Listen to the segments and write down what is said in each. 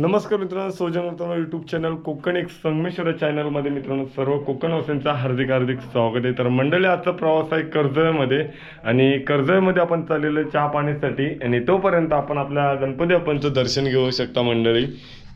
नमस्कार मित्रांनो सोजन मित्रांनो यूट्यूब चॅनल कोकण एक संगमेश्वर चॅनलमध्ये मित्रांनो सर्व कोकणवासींचा हार्दिक हार्दिक स्वागत आहे. तर मंडळी आजचा प्रवास आहे कर्जळमध्ये आणि कर्जळमध्ये आपण चाललेलो चहा पाण्यासाठी आणि तोपर्यंत आपण आपल्या गणपती बाप्पांचं दर्शन घेऊ शकता मंडळी.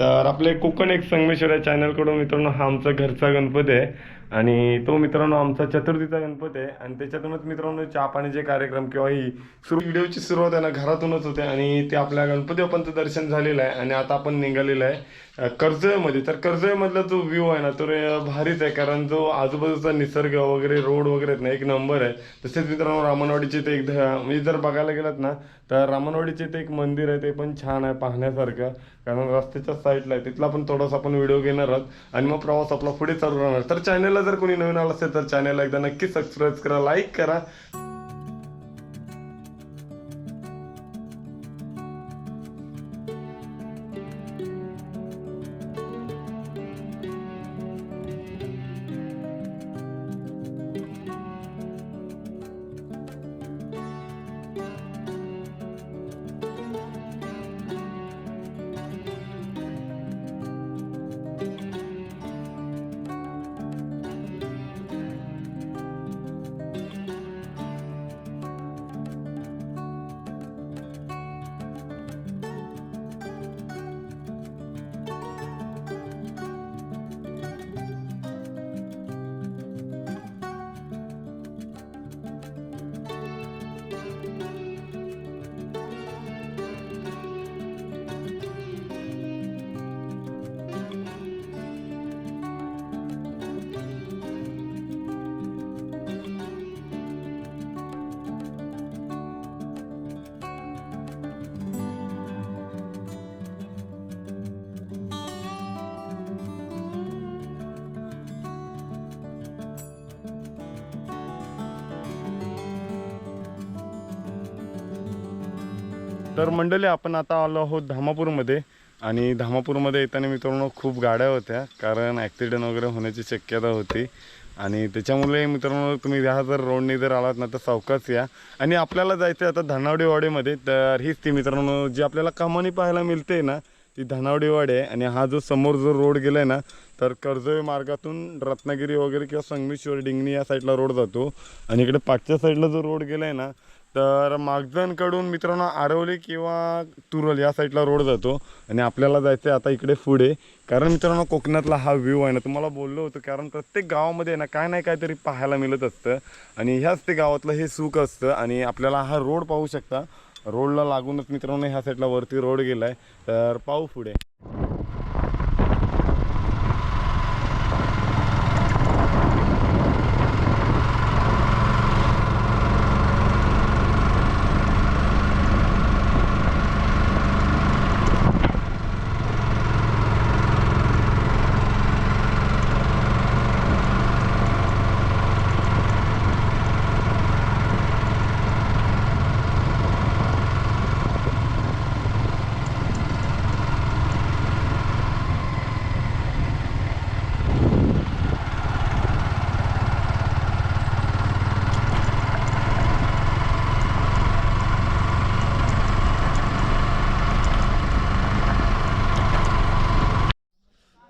तर आपले कोकण एक संगमेश्वर या चॅनलकडून मित्रांनो हा आमचा घरचा गणपती आहे. आणि तो मित्रांनो आमचा चतुर्थीचा गणपती आहे. आणि त्याच्यातूनच मित्रांनो चहा पाण्याचे कार्यक्रम किंवा ही सुरू व्हिडिओची सुरुवात आहे ना घरातूनच होते. आणि ते आपल्या गणपती बाप्पांचं दर्शन झालेलं आहे. आणि आता आपण निघालेलं आहे अ, कर्जळमध्ये. तर कर्जळमधला जो व्ह्यू आहे ना तो भारीच आहे. कारण जो आजूबाजूचा निसर्ग वगैरे रोड वगैरे आहेत ना एक नंबर आहे. तसेच मित्रांनो रामणवाडीचे ते एक ध- म्हणजे जर बघायला गेलात ना तर रामणवाडीचे ते एक मंदिर आहे ते पण छान आहे पाहण्यासारखं. कारण रस्त्याच्या साईडला आहे. तिथला पण थोडासा आपण व्हिडिओ घेणार आहोत. आणि मग प्रवास आपला पुढे चालू राहणार. तर चॅनलला जर कोणी नवीन आलं असेल तर चॅनलला एकदा नक्की सबस्क्राईब करा लाईक करा. तर मंडळी आपण आता आलो आहोत धामापूरमध्ये. आणि धामापूरमध्ये येताना मित्रांनो खूप गाड्या होत्या. कारण ॲक्सिडेंट वगैरे होण्याची शक्यता होती. आणि त्याच्यामुळे मित्रांनो तुम्ही ह्या जर रोडने जर आलात ना तर सावकाच या. आणि आपल्याला जायचं आहे आता धनावडेवाडेमध्ये तर हीच ती मित्रांनो जी आपल्याला कमानी पाहायला मिळते ना ती धनावडेवाडी आहे. आणि हा जो समोर जो रोड गेलाय ना तर कर्जवे मार्गातून रत्नागिरी वगैरे किंवा संगमेश्वर डिंगणी या साईडला रोड जातो. आणि इकडे पाठच्या साईडला जो रोड गेलाय ना तर मागजनकडून मित्रांनो आरवली किंवा तुरल या साईडला रोड जातो आणि आपल्याला जायचं आहे आता इकडे पुढे. कारण मित्रांनो कोकणातला हा व्ह्यू आहे ना तुम्हाला बोललो होतो कारण प्रत्येक गावामध्ये आहे ना काय नाही काहीतरी पाहायला मिळत असतं. आणि ह्याच ते गावातलं हे सुख असतं आणि आपल्याला हा रोड पाहू शकता. रोडला लागूनच मित्रांनो ह्या साईडला वरती रोड गेलाय. तर पाहू पुढे.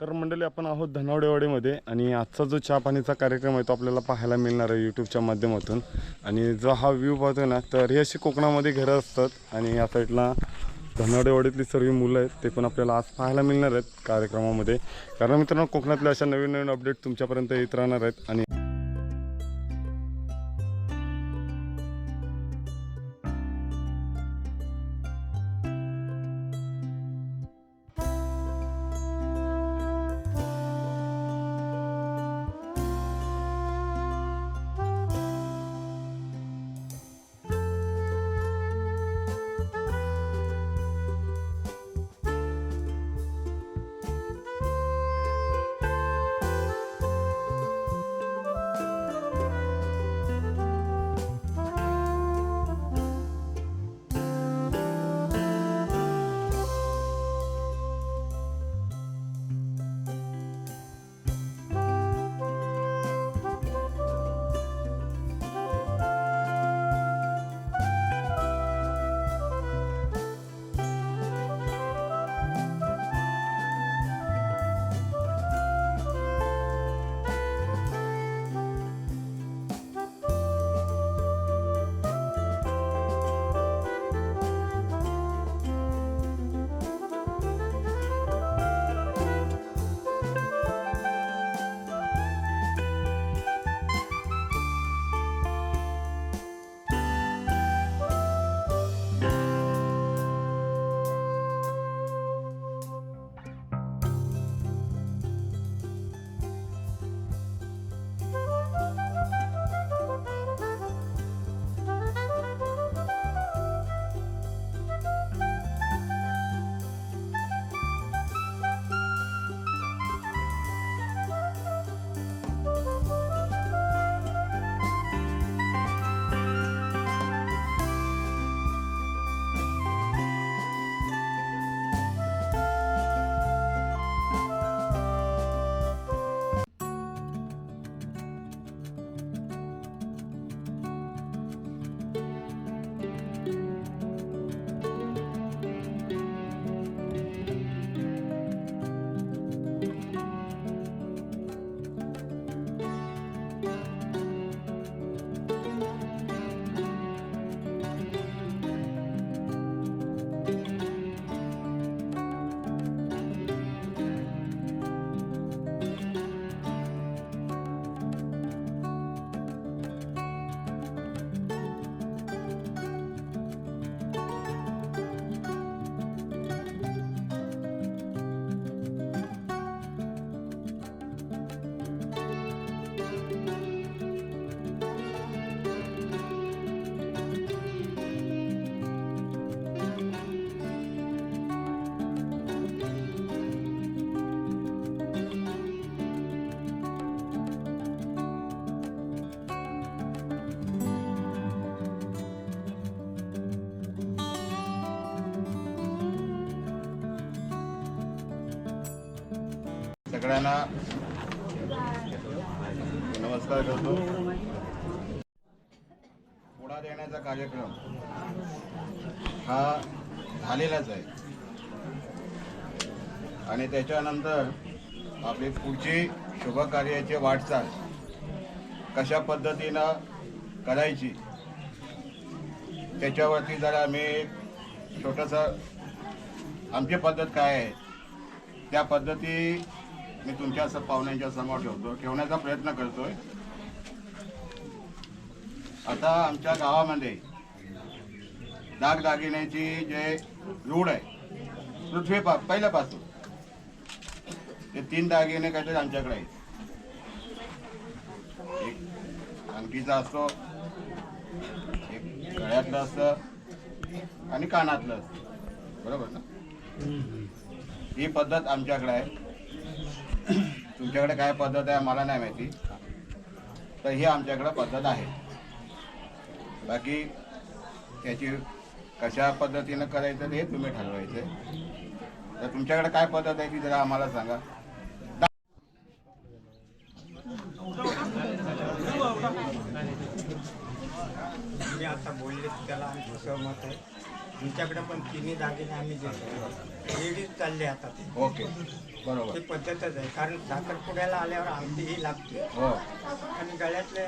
तर मंडळी आपण आहोत धनावडेवाडीमध्ये आणि आजचा जो चहा पाणीचा कार्यक्रम आहे तो आपल्याला पाहायला मिळणार आहे यूट्यूबच्या माध्यमातून. आणि जो हा व्ह्यू पाहतो ना तर हे अशी कोकणामध्ये घरं असतात आणि या साईडला धनावडेवाडीतली सर्व मुलं आहेत ते पण आपल्याला आज पाहायला मिळणार आहेत कार्यक्रमामध्ये. कारण मित्रांनो कोकणातल्या अशा नवीन नवीन अपडेट तुमच्यापर्यंत येत राहणार आहेत आणि सगळ्यांना नमस्कार करतो. पुढा देण्याचा कार्यक्रम हा झालेलाच आहे. आणि त्याच्यानंतर आपली पुढची शुभकार्याची वाटचाल कशा पद्धतीनं करायची त्याच्यावरती जरा आम्ही छोटंसं आमची पद्धत काय आहे त्या पद्धती मी तुमच्या पाहुण्यांच्या समोर ठेवतो. ठेवण्याचा प्रयत्न करतोय. आता आमच्या गावामध्ये दागदागिन्याची जे रूढ आहे पृथ्वी पा पहिल्यापासून ते तीन दागिने काहीतरी आमच्याकडे आहेत. एक अंगठीचा असतो एक गळ्यातलं असतं आणि कानातलं असतं. बरोबर ना? ही पद्धत आमच्याकडे आहे. तुमच्याकडे काय पद्धत आहे मला नाही माहिती. तर ही आमच्याकडे पद्धत आहे. बाकी त्याची कशा पद्धतीनं करायचं हे तुम्ही ठरवायचं. तर तुमच्याकडे काय पद्धत आहे ती जरा आम्हाला सांगा. मी आता बोलले त्याला आमचं सहमत आहे. आमच्याकडे पण तिन्ही दागिने आम्ही लेडीज चालले आता ते. ओके बरोबर. ती पद्धतच आहे. कारण साखरपुड्याला आल्यावर आमटी ही लागते. हो. आणि गळ्यातले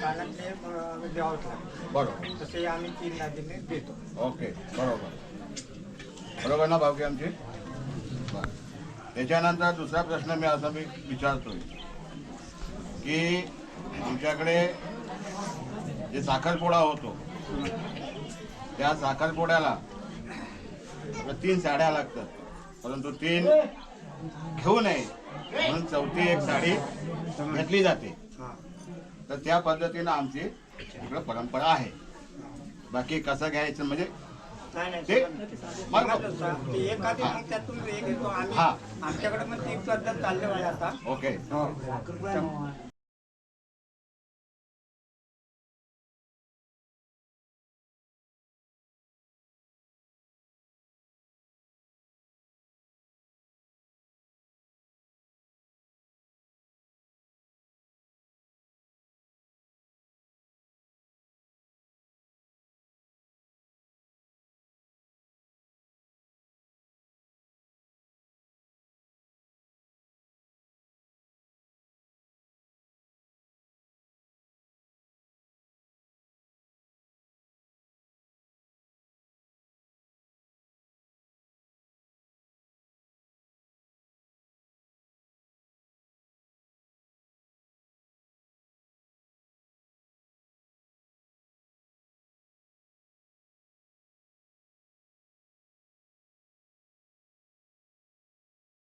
कानातले अं, द्यावंच लागते. बरोबर. तसे आम्ही तीन दागिने देतो. ओके बरोबर. बरोबर ना भावकी आमची? बरं. त्याच्यानंतर दुसरा प्रश्न मी असा मी विचारतोय की आमच्याकडे जे साखरपुडा होतो त्या साखरपुड्याला तीन साड्या लागतात. परंतु तीन घेऊ नये. म्हणून चौथी एक साडी घेतली जाते. तर त्या पद्धतीनं आमची इकडं परंपरा आहे. बाकी कसं घ्यायचं म्हणजे ते एखादी मग त्यातून आम्ही हां. आमच्याकडे पण ती पद्धत चालली आता. ओके. हो.